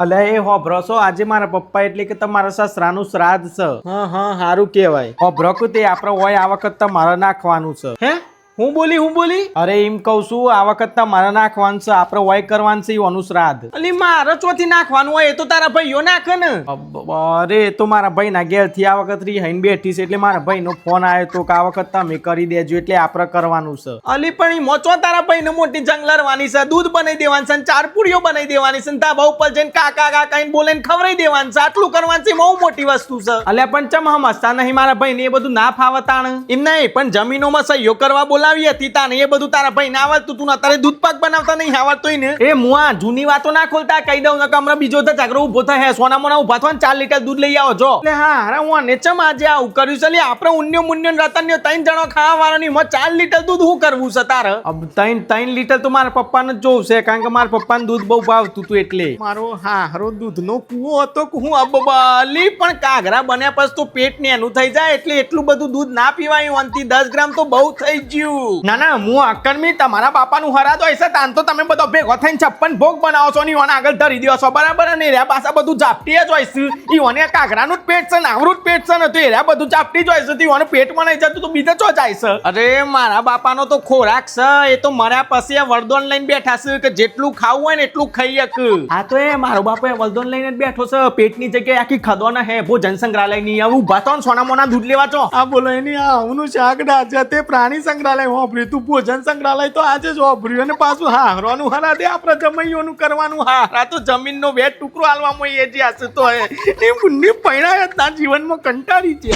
અલે એ હોભરો છો? આજે મારા પપ્પા એટલે કે તમારા સસરાનું શ્રાદ્ધ છે. હા હા સારું કહેવાય. હોભરો તે આપણે હોય આ વખત તમારે નાખવાનું છે. હે? હું બોલી હું બોલી? અરે એમ કહું છું આ વખત તમારે નાખવાનું છે આપણે વાય કરવાનું છે એનું શ્રાદ્ધ અલી મારે ચોથી નાખવાનું હોય એ તો તારા ભાઈઓ નાખે ને. અરે તો મારા ભાઈના ઘેરથી આ વખત રી હઈને બેઠી છે એટલે મારા ભાઈનો ફોન આવ્યો તો કે આ વખત તમે કરી દેજો એટલે આપણે કરવાનું છે. અલી પણ એ મોચો તારા ભાઈને મોટી જંગ લડવાની છે દૂધ બનાવી દેવાનું છે ચાર પૂરીઓ બનાવી દેવાની છે તા ધાબા ઉપર જઈને કાકા કાકા બોલે ખવડાવી દેવાનું છે આટલું કરવાનું છે બહુ મોટી વસ્તુ છે. અલ્યા પણ ચમ હમસતા નહીં મારા ભાઈને એ બધું ના ફાવતાણ? એમ નહીં પણ જમીનોમાં સહયોગ કરવા બોલાવી હતી તાને એ બધું તારા ભાઈ ના આવડતું તું અત્યારે દૂધ પાક બનાવતા નહીં આવડતો ને એ મુઆ જૂની વાતો ના ખોલતા કહી દઉં નકા હમણાં બીજો તો ઝઘડો ઊભો થાય સોના મોના ઊભા થવા ચાર લીટર દૂધ લઈ આવો જો. એટલે હા હારા હું આને ચમ આજે આવું કર્યું છે આપણે ઉન્યો મુન્યો ને રતન્યો ત્રણ જણો ખાવા વાળો નહીં એમાં ચાર લીટર દૂધ શું કરવું છે તારે? અબ ત્રણ ત્રણ લીટર તો મારા પપ્પાને જ જોવું છે કારણ કે મારા પપ્પાને દૂધ બહુ ભાવતું હતું એટલે. મારો હા હારો દૂધનો કૂવો હતો કે હું અબબાલી પણ કાગરા બન્યા પછી તો પેટ ને એનું થઈ જાય એટલે એટલું બધું દૂધ ના પીવાયું અંતિ દસ ગ્રામ તો બહુ થઈ ગયું. ના ના હું અક્કડમી તમારા બાપાનું હરાતો હશે તાન તો તમે બધો ભેગો થઈને છપ્પન ભોગ બનાવો છો ને ઈવોને આગળ ધરી દો છો. બરાબર? ને રહ્યા પાછા બધું ઝાપટી જ હોય છે. ઈવોને કાગરાનું જ પેટ છે નાવરું જ પેટ છે ને તો એરા બધું ઝાપટી જ હોય છે. તો ઈવોને પેટમાં નહીં જતું તો બીજે ચો જાય છે? અરે મારા બાપાનો તો ખોરાક છે. એ તો મર્યા પછી વરદોન લઈને બેઠા છે કે જેટલું ખાવું હોય ને એટલું ખાઈ હક હા તો એ મારો બાપો એ વરદોન લઈને જ બેઠો છે. પેટની જગ્યાએ આખી ખદો ના હે ભોજન સંગ્રહાલયની આવું તો સોના મોના દૂધ લેવા ચો. આ બોલો એની આ આવનું શાક ડાજે તે પ્રાણી સંગ્રહાલય વાપર્યું. તું ભોજન સંગ્રહાલય તો આજે જ વાપર્યું અને પાછું હારવાનું હારા દે. આપણે જમૈયોનું કરવાનું હારા તો જમીનનો બે ટુકડો હાલવામાં એ જે હશે તો એ મુન્ની પૈણા જીવનમાં કંટાળી છે